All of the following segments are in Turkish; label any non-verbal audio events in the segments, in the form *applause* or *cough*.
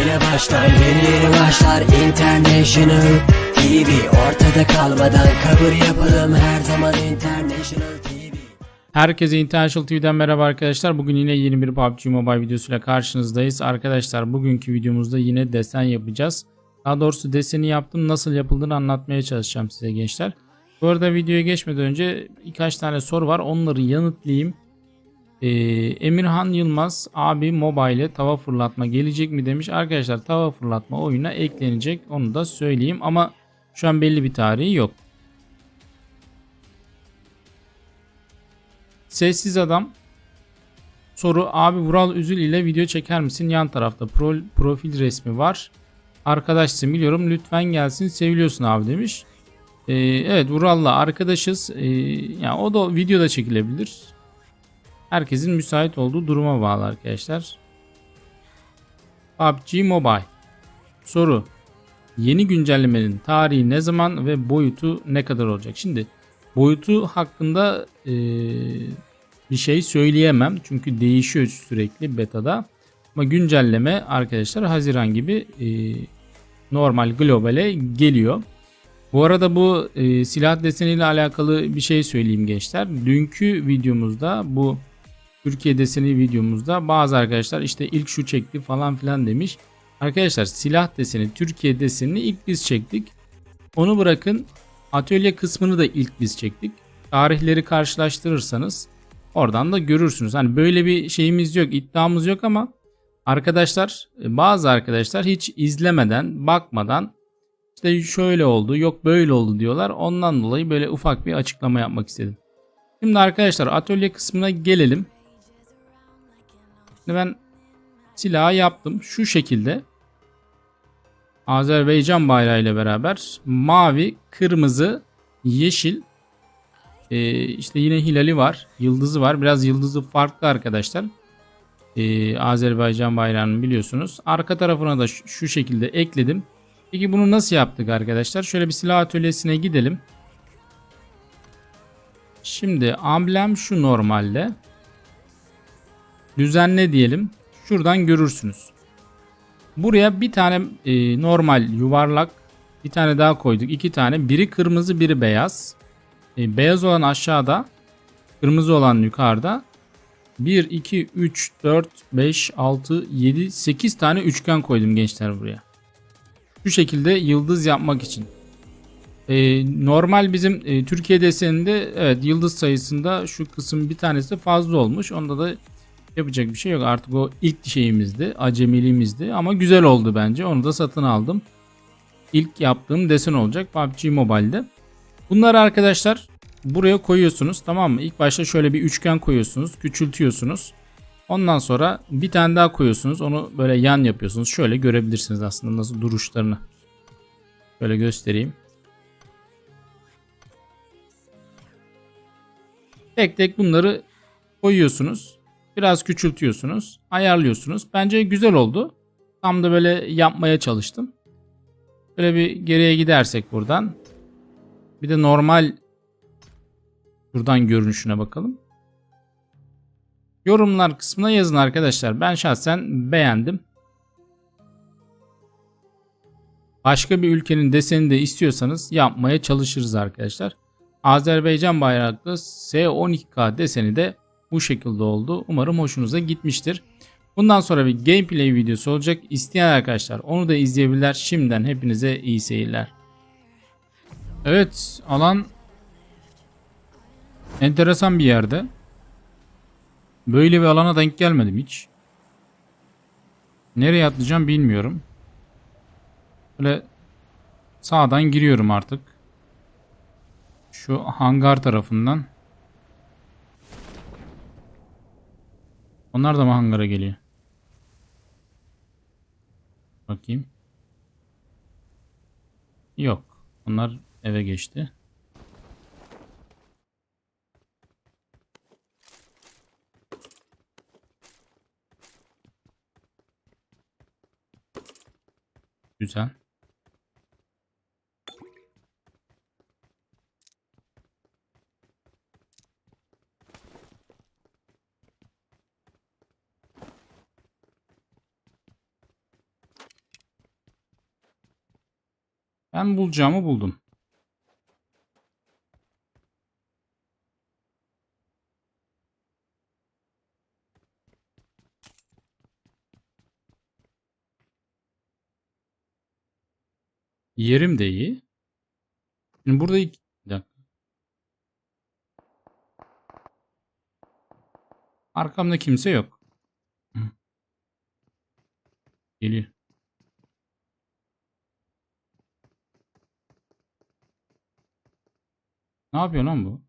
Yine başlar yeni başlar International TV Ortada kalmadan kabul yapalım her zaman International TV Herkese International TV'den merhaba arkadaşlar. Bugün yine yeni bir PUBG Mobile videosuyla karşınızdayız. Arkadaşlar bugünkü videomuzda yine desen yapacağız. Daha doğrusu deseni yaptım. Nasıl yapıldığını anlatmaya çalışacağım size gençler. Bu arada videoya geçmeden önce birkaç tane soru var. Onları yanıtlayayım. Ee, Emirhan Yılmaz abi mobile tava fırlatma gelecek mi demiş. Arkadaşlar tava fırlatma oyuna eklenecek. Onu da söyleyeyim ama şu an belli bir tarihi yok. Sessiz adam soru abi Vural Üzül ile video çeker misin? Yan tarafta pro, profil resmi var. Arkadaşsın biliyorum lütfen gelsin seviliyorsun abi demiş. Ee, evet Vural'la arkadaşız. Ee, yani o da videoda çekilebilir. Herkesin müsait olduğu duruma bağlı arkadaşlar. PUBG Mobile Soru Yeni güncellemenin tarihi ne zaman ve boyutu ne kadar olacak? Şimdi boyutu hakkında e, bir şey söyleyemem. Çünkü değişiyor sürekli betada. Ama güncelleme arkadaşlar Haziran gibi e, normal globale geliyor. Bu arada bu e, silah deseniyle alakalı bir şey söyleyeyim gençler. Dünkü videomuzda bu Türkiye deseni videomuzda bazı arkadaşlar işte ilk şu çekti falan filan demiş. Arkadaşlar silah deseni Türkiye desenini ilk biz çektik. Onu bırakın atölye kısmını da ilk biz çektik. Tarihleri karşılaştırırsanız oradan da görürsünüz. Hani böyle bir şeyimiz yok, iddiamız yok ama arkadaşlar bazı arkadaşlar hiç izlemeden, bakmadan işte şöyle oldu, yok böyle oldu diyorlar. Ondan dolayı böyle ufak bir açıklama yapmak istedim. Şimdi arkadaşlar atölye kısmına gelelim. Şimdi ben silahı yaptım. Şu şekilde Azerbaycan bayrağı ile beraber mavi, kırmızı, yeşil ee, işte yine hilali var. Yıldızı var. Biraz yıldızı farklı arkadaşlar. Ee, Azerbaycan bayrağını biliyorsunuz. Arka tarafına da şu, şekilde ekledim. Peki bunu nasıl yaptık arkadaşlar? Şöyle bir silah atölyesine gidelim. Şimdi amblem şu normalde. Düzenle diyelim. Şuradan görürsünüz. Buraya bir tane e, normal yuvarlak bir tane daha koyduk. iki tane. Biri kırmızı biri beyaz. E, beyaz olan aşağıda. Kırmızı olan yukarıda. 1, 2, 3, 4, 5, 6, 7, 8 tane üçgen koydum gençler buraya. Şu şekilde yıldız yapmak için. E, normal bizim e, Türkiye deseninde evet yıldız sayısında şu kısım bir tanesi fazla olmuş. Onda da yapacak bir şey yok. Artık o ilk şeyimizdi. Acemiliğimizdi. Ama güzel oldu bence. Onu da satın aldım. İlk yaptığım desen olacak PUBG Mobile'de. Bunları arkadaşlar buraya koyuyorsunuz. Tamam mı? İlk başta şöyle bir üçgen koyuyorsunuz. Küçültüyorsunuz. Ondan sonra bir tane daha koyuyorsunuz. Onu böyle yan yapıyorsunuz. Şöyle görebilirsiniz aslında nasıl duruşlarını. Şöyle göstereyim. Tek tek bunları koyuyorsunuz. Biraz küçültüyorsunuz. Ayarlıyorsunuz. Bence güzel oldu. Tam da böyle yapmaya çalıştım. Böyle bir geriye gidersek buradan. Bir de normal buradan görünüşüne bakalım. Yorumlar kısmına yazın arkadaşlar. Ben şahsen beğendim. Başka bir ülkenin deseni de istiyorsanız yapmaya çalışırız arkadaşlar. Azerbaycan bayraklı S12K deseni de bu şekilde oldu. Umarım hoşunuza gitmiştir. Bundan sonra bir gameplay videosu olacak. İsteyen arkadaşlar onu da izleyebilirler. Şimdiden hepinize iyi seyirler. Evet alan enteresan bir yerde. Böyle bir alana denk gelmedim hiç. Nereye atlayacağım bilmiyorum. Böyle sağdan giriyorum artık. Şu hangar tarafından. Onlar da mı hangara geliyor? Bakayım. Yok. Onlar eve geçti. Güzel. Ben bulacağımı buldum. Yerim de iyi. Şimdi burada iki... Arkamda kimse yok. Geliyor. Ne yapıyor lan bu?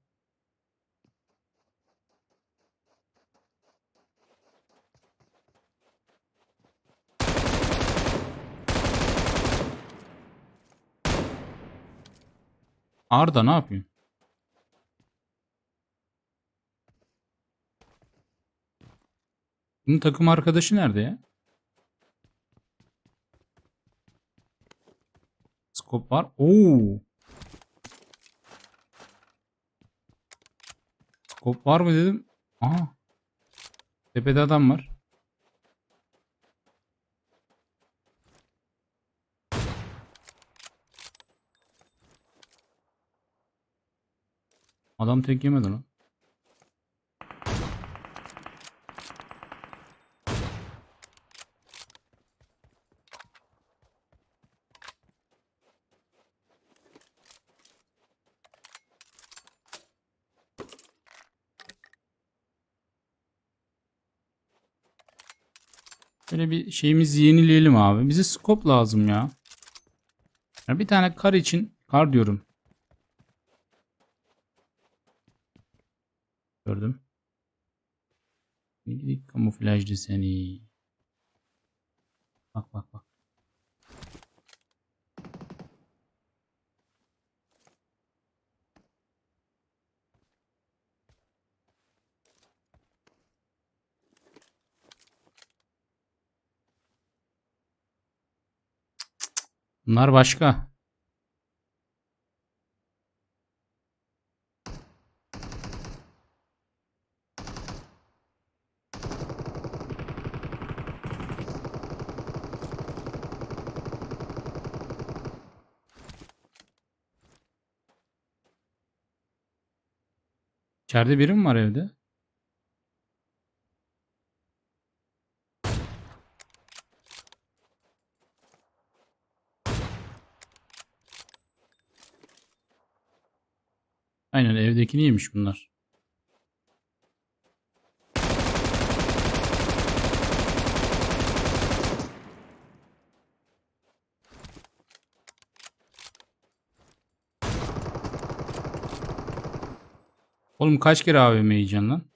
Arda ne yapıyor? Bunun takım arkadaşı nerede ya? Skop var. Oo. Skop var mı dedim. Aha. Tepede adam var. Adam tek yemedi lan. Böyle bir şeyimizi yenileyelim abi. Bize scope lazım ya. ya bir tane kar için kar diyorum. Gördüm. Kamuflajlı seni. Bak bak bak. Bunlar başka. İçeride biri mi var evde? Aynen evdeki neymiş bunlar? Oğlum kaç kere AVM yiyeceksin lan?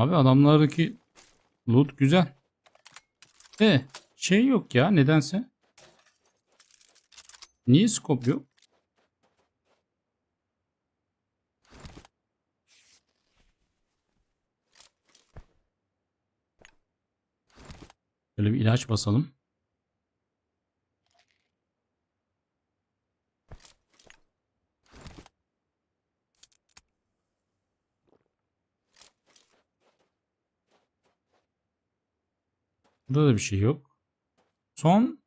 Abi adamlardaki loot güzel. De şey yok ya nedense. Niye scope yok? Böyle bir ilaç basalım. Burada da bir şey yok. Son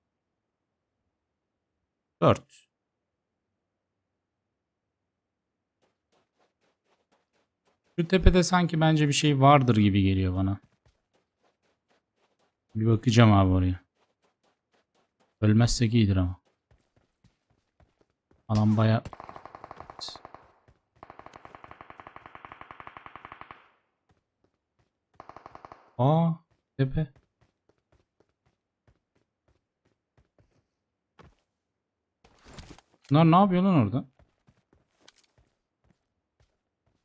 4. Şu tepede sanki bence bir şey vardır gibi geliyor bana. Bir bakacağım abi oraya. Ölmezsek iyidir ama. Alan baya... Aa tepe. Bunlar ne yapıyor lan orada?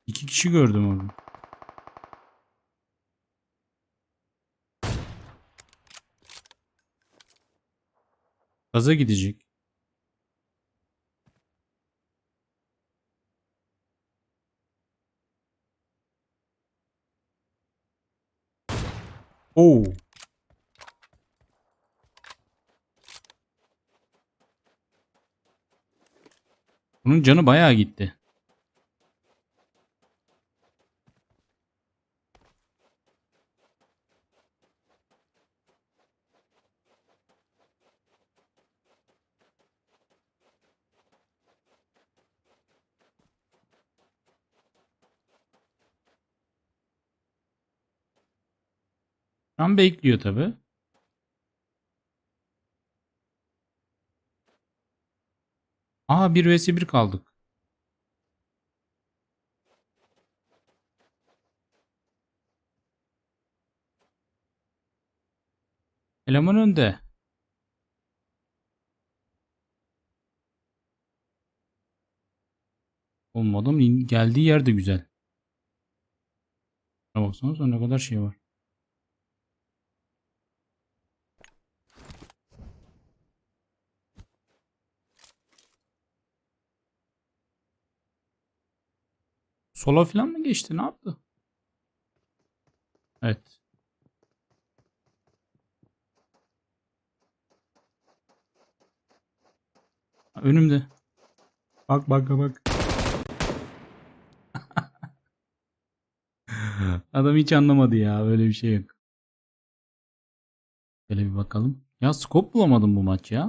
İki kişi gördüm orada. Gaza gidecek. Oh. Bunun canı bayağı gitti. An bekliyor tabi. Aa 1 vs 1 kaldık. Eleman önde. İn- geldiği yer de güzel. Şuna baksanıza ne kadar şey var. Sola falan mı geçti? Ne yaptı? Evet. Önümde. Bak bak bak. *laughs* Adam hiç anlamadı ya. Böyle bir şey yok. Şöyle bir bakalım. Ya scope bulamadım bu maç ya.